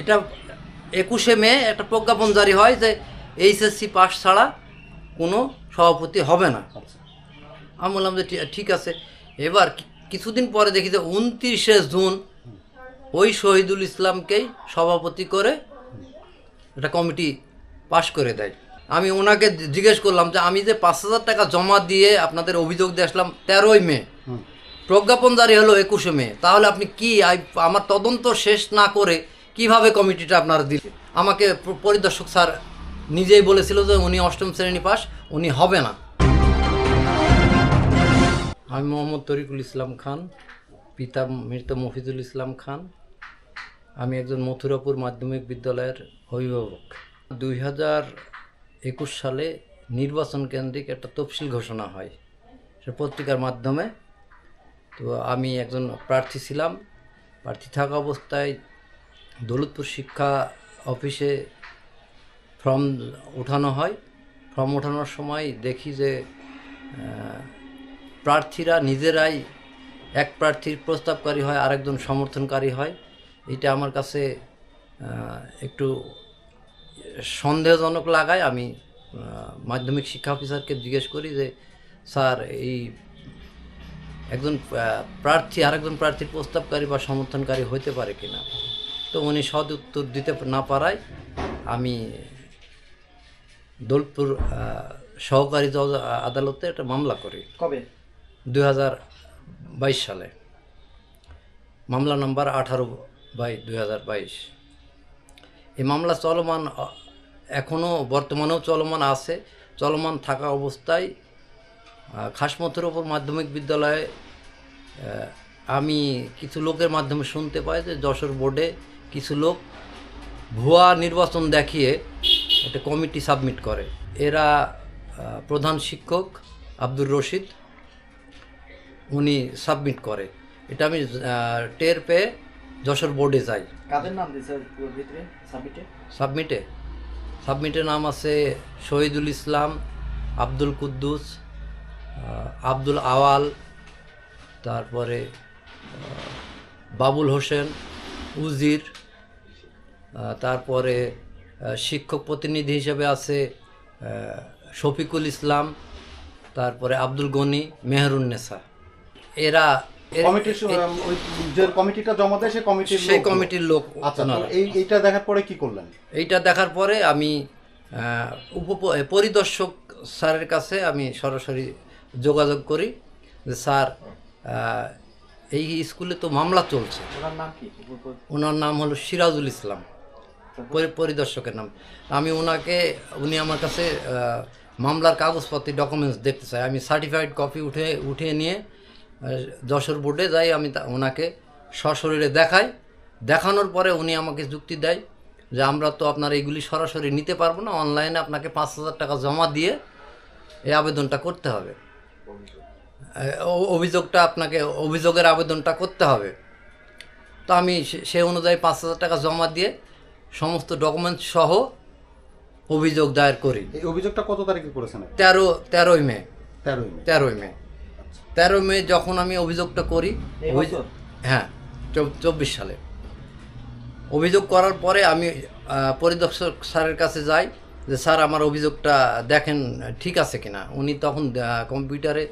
এটা একুশে মে একটা প্রজ্ঞাপন জারি হয় যে এইচএসসি পাস ছাড়া কোনো সভাপতি হবে না। আচ্ছা। আমি বললাম যে ঠিক আছে। এবার কিছুদিন পরে দেখি যে উনত্রিশে জুন ওই শহীদুল ইসলামকেই সভাপতি করে একটা কমিটি পাশ করে দেয়। আমি ওনাকে জিজ্ঞেস করলাম যে আমি যে পাঁচ হাজার টাকা জমা দিয়ে আপনাদের অভিযোগ দিয়ে আসলাম তেরোই মে। প্রজ্ঞাপন জারি হলো একুশে মে। তাহলে আপনি কি আমার তদন্ত শেষ না করে কীভাবে কমিটিটা আপনারা দিলেন আমাকে পরিদর্শক স্যার নিজেই বলেছিল যে উনি অষ্টম শ্রেণি পাস, উনি হবে না। আমি মোহাম্মদ তরিকুল ইসলাম খান, পিতা মৃত মফিজুল ইসলাম খান। আমি একজন মথুরাপুর মাধ্যমিক বিদ্যালয়ের অভিভাবক। দুই হাজার একুশ সালে নির্বাচন কেন্দ্রিক একটা তফসিল ঘোষণা হয় সে পত্রিকার মাধ্যমে। তো আমি একজন প্রার্থী ছিলাম। প্রার্থী থাকা অবস্থায় দৌলতপুর শিক্ষা অফিসে ফর্ম ওঠানো হয়। ফর্ম ওঠানোর সময় দেখি যে প্রার্থীরা নিজেরাই এক প্রার্থীর প্রস্তাবকারী হয়, আরেকজন সমর্থনকারী হয়। এটা আমার কাছে একটু সন্দেহজনক লাগায়। আমি মাধ্যমিক শিক্ষা অফিসারকে জিজ্ঞেস করি যে, স্যার, এই একজন প্রার্থী, আরেকজন প্রার্থীর প্রস্তাবকারী বা সমর্থনকারী হতে পারে কিনা? তো উনি সদ উত্তর দিতে না পারায় আমি দোলপুর সহকারী জজ আদালতে একটা মামলা করি। কবে? দুই হাজার বাইশ সালে। মামলা নম্বর আঠারো বাই দুই হাজার বাইশ। এই মামলা চলমান এখনও বর্তমানেও চলমান আছে। চলমান থাকা অবস্থায় আহ, খাসমথুরপুর মাধ্যমিক বিদ্যালয়ে আমি কিছু লোকের মাধ্যমে শুনতে পাই যে যশোর বোর্ডে কিছু লোক ভুয়া নির্বাচন দেখিয়ে একটা কমিটি সাবমিট করে। এরা প্রধান শিক্ষক আব্দুর রশিদ উনি সাবমিট করে। এটা আমি টের পেয়ে যশোর বোর্ডে যাই। কাদের নাম ভিতরে সাবমিটে? সাবমিটে? সাবমিটের নাম আছে শহীদুল ইসলাম আব্দুল কুদ্দুস আব্দুল আওয়াল তারপরে বাবুল হোসেন উজির তারপরে শিক্ষক প্রতিনিধি হিসেবে আছে শফিকুল ইসলাম তারপরে আব্দুল গনি মেহরুন্নেসা। এরা কমিটিটা জমা দেয় সেই কমিটির সেই লোক- কমিটির লোক আচ্ছা এই এইটা দেখার পরে কি করলেন? এইটা দেখার পরে আমি উপ পরিদর্শক স্যারের কাছে আমি সরাসরি যোগাযোগ করি যে স্যার এই স্কুলে তো মামলা চলছে। ওনার নাম কি? ওনার নাম হলো সিরাজুল ইসলাম। পরিদর্শকের নাম। আমি ওনাকে উনি আমার কাছে মামলার কাগজপত্র ডকুমেন্টস দেখতে চাই। আমি সার্টিফাইড কপি উঠে, উঠিয়ে নিয়ে যশোর বোর্ডে যাই, আমি ওনাকে সশরীরে দেখাই। দেখানোর পরে উনি আমাকে যুক্তি দেয় যে আমরা তো আপনার এইগুলি সরাসরি নিতে পারব না অনলাইনে আপনাকে পাঁচ হাজার টাকা জমা দিয়ে এই আবেদনটা করতে হবে। অভিযোগটা আপনাকে, অভিযোগের আবেদনটা করতে হবে। তো আমি সে- অনুযায়ী পাঁচ হাজার টাকা জমা দিয়ে সমস্ত ডকুমেন্টস সহ অভিযোগ দায়ের করি। এই অভিযোগটা কত তারিখে করেছেন? তেরো তেরোই মে। তেরোই মে। তেরোই মে। তেরোই মে যখন আমি অভিযোগটা করি? হ্যাঁ চব্বিশ সালে। অভিযোগ করার পরে আমি পরিদর্শক স্যারের কাছে যাই যে স্যার আমার অভিযোগটা দেখেন ঠিক আছে কিনা? উনি তখন কম্পিউটারে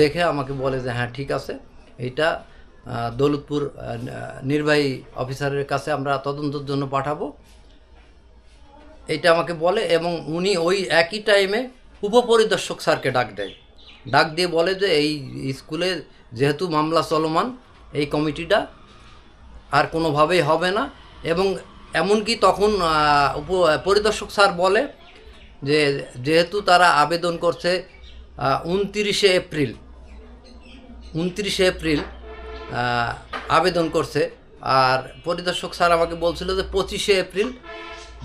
দেখে আমাকে বলে যে হ্যাঁ ঠিক আছে। এইটা আহ, দৌলতপুর নির্বাহী অফিসারের কাছে আমরা তদন্তের জন্য পাঠাবো। এইটা আমাকে বলে এবং উনি ওই একই টাইমে উপপরিদর্শক স্যারকে ডাক দেয়। ডাক দিয়ে বলে যে এই স্কুলে যেহেতু মামলা চলমান, এই কমিটিটা আর কোনোভাবেই হবে না এবং এমনকি তখন উপ, পরিদর্শক স্যার বলে যে যেহেতু তারা আবেদন করছে উনতিরিশে এপ্রিল, উনত্রিশে এপ্রিল আবেদন করছে। আর পরিদর্শক স্যার আমাকে বলছিল যে পঁচিশে এপ্রিল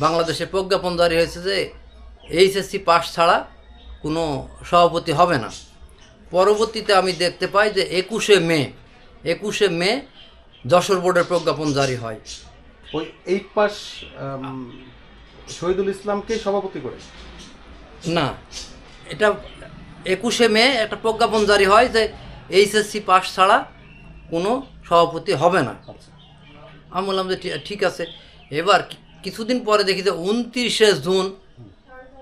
বাংলাদেশে প্রজ্ঞাপন জারি হয়েছে যে এইচএসসি পাস ছাড়া কোনো সভাপতি হবে না। পরবর্তীতে আমি দেখতে পাই যে একুশে মে একুশে মে যশোর বোর্ডের প্রজ্ঞাপন জারি হয়। ওই এইট পাস শহীদুল ইসলামকে সভাপতি করে? না এটা একুশে মে একটা প্রজ্ঞাপন জারি হয় যে এইচএসসি পাস ছাড়া কোনো সভাপতি হবে না। আচ্ছা। আমি বললাম যে ঠিক আছে। এবার কিছুদিন পরে দেখি যে উনত্রিশে জুন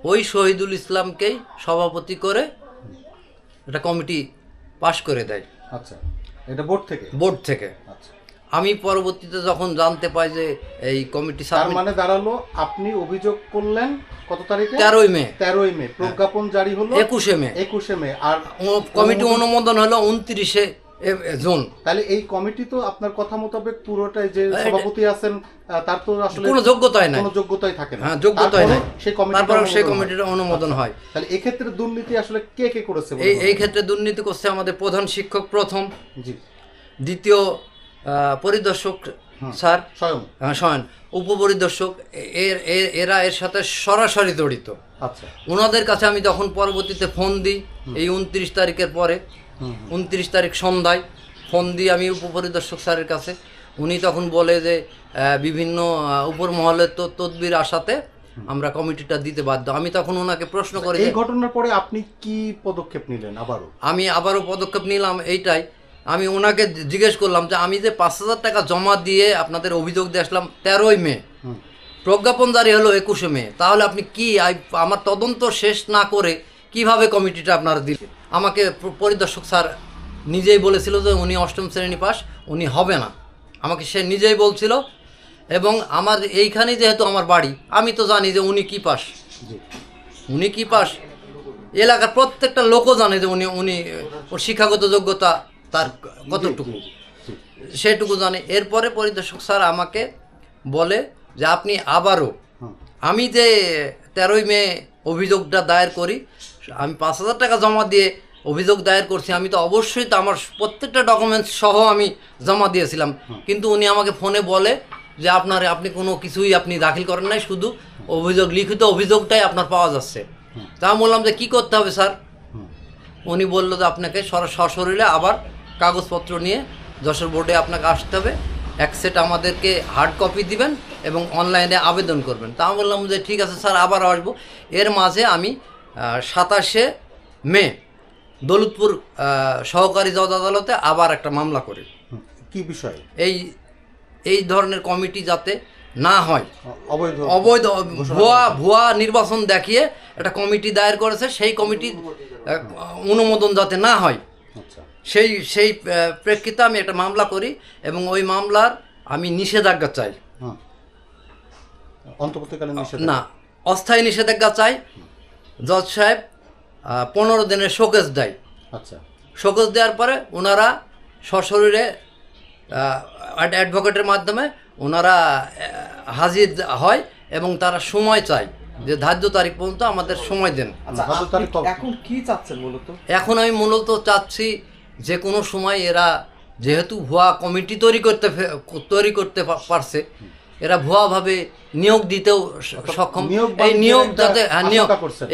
ওই শহীদুল ইসলামকেই সভাপতি করে একটা কমিটি পাশ করে দেয়। আচ্ছা। এটা বোর্ড থেকে? বোর্ড থেকে। আচ্ছা। আমি পরবর্তীতে যখন জানতে পাই যে এই কমিটি তার মানে দাঁড়াল আপনি অভিযোগ করলেন কত তারিখে? তেরোই মে। তেরোই মে। প্রজ্ঞাপন জারি হলো একুশে মে। একুশে মে। আর কমিটি অনুমোদন হলো উনত্রিশে জুন। তাহলে এই কমিটি তো আপনার কথা মোতাবেক পুরোটাই যে সভাপতি আছেন তার তো আসলে কোনো যোগ্যতাই নাই। কোনো যোগ্যতাই থাকে না। হ্যাঁ যোগ্যতাই নাই। সেই কমিটি তারপরে সেই কমিটির অনুমোদন হয়। তাহলে এক্ষেত্রে দুর্নীতি আসলে কে কে করেছে এই এই ক্ষেত্রে দুর্নীতি করছে আমাদের প্রধান শিক্ষক প্রথম। জি। দ্বিতীয় পরিদর্শক স্যার। স্বয়ং। আহ, শয়ন উপপরিদর্শক এর এর- এরা সাথে সরাসরি জড়িত। আচ্ছা। ওনাদের কাছে আমি তখন পরবর্তীতে ফোন দিই এই উনত্রিশ তারিখের পরে উনত্রিশ তারিখ সন্ধ্যায় ফোন দিই আমি উপপরিদর্শক স্যারের কাছে। উনি তখন বলে যে বিভিন্ন উপর মহলের তো তদবির আসাতে আমরা কমিটিটা দিতে বাধ্য। আমি তখন ওনাকে প্রশ্ন করি এই ঘটনার পরে আপনি কি পদক্ষেপ নিলেন আবারও? আমি আবারও পদক্ষেপ নিলাম এইটাই। আমি ওনাকে জিজ্ঞেস করলাম যে আমি যে পাঁচ হাজার টাকা জমা দিয়ে আপনাদের অভিযোগ দিয়ে আসলাম তেরোই মে। প্রজ্ঞাপন জারি হলো একুশে মে। তাহলে আপনি কি আমার তদন্ত শেষ না করে কীভাবে কমিটিটা আপনারা দিলেন? আমাকে পরিদর্শক স্যার নিজেই বলেছিল যে উনি অষ্টম শ্রেণি পাস উনি হবে না। আমাকে সে নিজেই বলছিল এবং আমার এইখানেই যেহেতু আমার বাড়ি আমি তো জানি যে উনি কি পাস। উনি কি পাস? এলাকার প্রত্যেকটা লোকও জানে যে উনি উনি ওর শিক্ষাগত যোগ্যতা তার কতটুকু। সেটুকু জানে। এরপরে পরিদর্শক স্যার আমাকে বলে যে আপনি আবারও আমি যে তেরোই মে অভিযোগটা দায়ের করি আমি পাঁচ হাজার টাকা জমা দিয়ে অভিযোগ দায়ের করছি আমি তো অবশ্যই তো আমার প্রত্যেকটা ডকুমেন্টস সহ আমি জমা দিয়েছিলাম। কিন্তু উনি আমাকে ফোনে বলে যে আপনার আপনি কোনো কিছুই আপনি দাখিল করেন নাই শুধু অভিযোগ লিখিত অভিযোগটাই আপনার পাওয়া যাচ্ছে। তা আমি বললাম যে কী করতে হবে স্যার? উনি বলল যে আপনাকে সর- সশরীরে আবার কাগজপত্র নিয়ে যশোর বোর্ডে আপনাকে আসতে হবে। এক সেট আমাদেরকে হার্ড কপি দিবেন এবং অনলাইনে আবেদন করবেন। তা আমি বললাম যে ঠিক আছে স্যার আবার আসব। এর মাঝে আমি সাতাশে মে দৌলতপুর সহকারী জজ আদালতে আবার একটা মামলা করি। কি বিষয়? এই এই ধরনের কমিটি যাতে না হয়। অবৈধ অবৈধ ভুয়া ভুয়া নির্বাচন দেখিয়ে একটা কমিটি দায়ের করেছে সেই কমিটির আহ, অনুমোদন যাতে না হয়। আচ্ছা। সেই সেই প্রেক্ষিতে আমি একটা মামলা করি এবং ওই মামলার আমি নিষেধাজ্ঞা চাই। অন্তর্বর্তীকালীন না অস্থায়ী নিষেধাজ্ঞা চাই। জজ সাহেব পনেরো দিনের শোকেজ দেয়। আচ্ছা। শোকেজ দেওয়ার পরে ওনারা সশরীরে অ্যাডভোকেটের মাধ্যমে ওনারা হাজির হয় এবং তারা সময় চায়। যে ধার্য তারিখ পর্যন্ত আমাদের সময় দেন। আচ্ছা? এখন কি চাচ্ছেন মূলত? এখন আমি মূলত চাচ্ছি যে কোনো সময় এরা যেহেতু ভুয়া কমিটি তৈরি করতে তৈরি করতে পারছে এরা ভুয়াভাবে নিয়োগ দিতেও সক্ষম। নিয়োগ এই নিয়োগ যাতে হ্যাঁ, নিয়োগ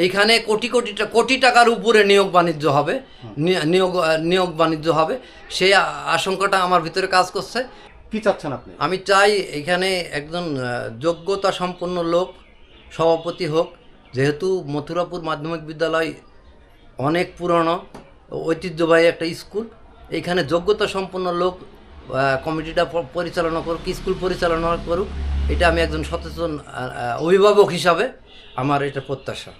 এইখানে কোটি কোটি কোটি টাকার উপরে নিয়োগ বাণিজ্য হবে। নিয়োগ নিয়োগ বাণিজ্য হবে। সেই আশঙ্কাটা আমার ভিতরে কাজ করছে। কি চাচ্ছেন আপনি? আমি চাই এখানে একজন যোগ্যতা সম্পন্ন লোক সভাপতি হোক। যেহেতু মথুরাপুর মাধ্যমিক বিদ্যালয় অনেক পুরনো ঐতিহ্যবাহী একটা স্কুল এখানে যোগ্যতা সম্পন্ন লোক কমিটিটা পরিচালনা করুক, স্কুল পরিচালনা করুক, এটা আমি একজন সচেতন অভিভাবক হিসাবে আমার এটা প্রত্যাশা।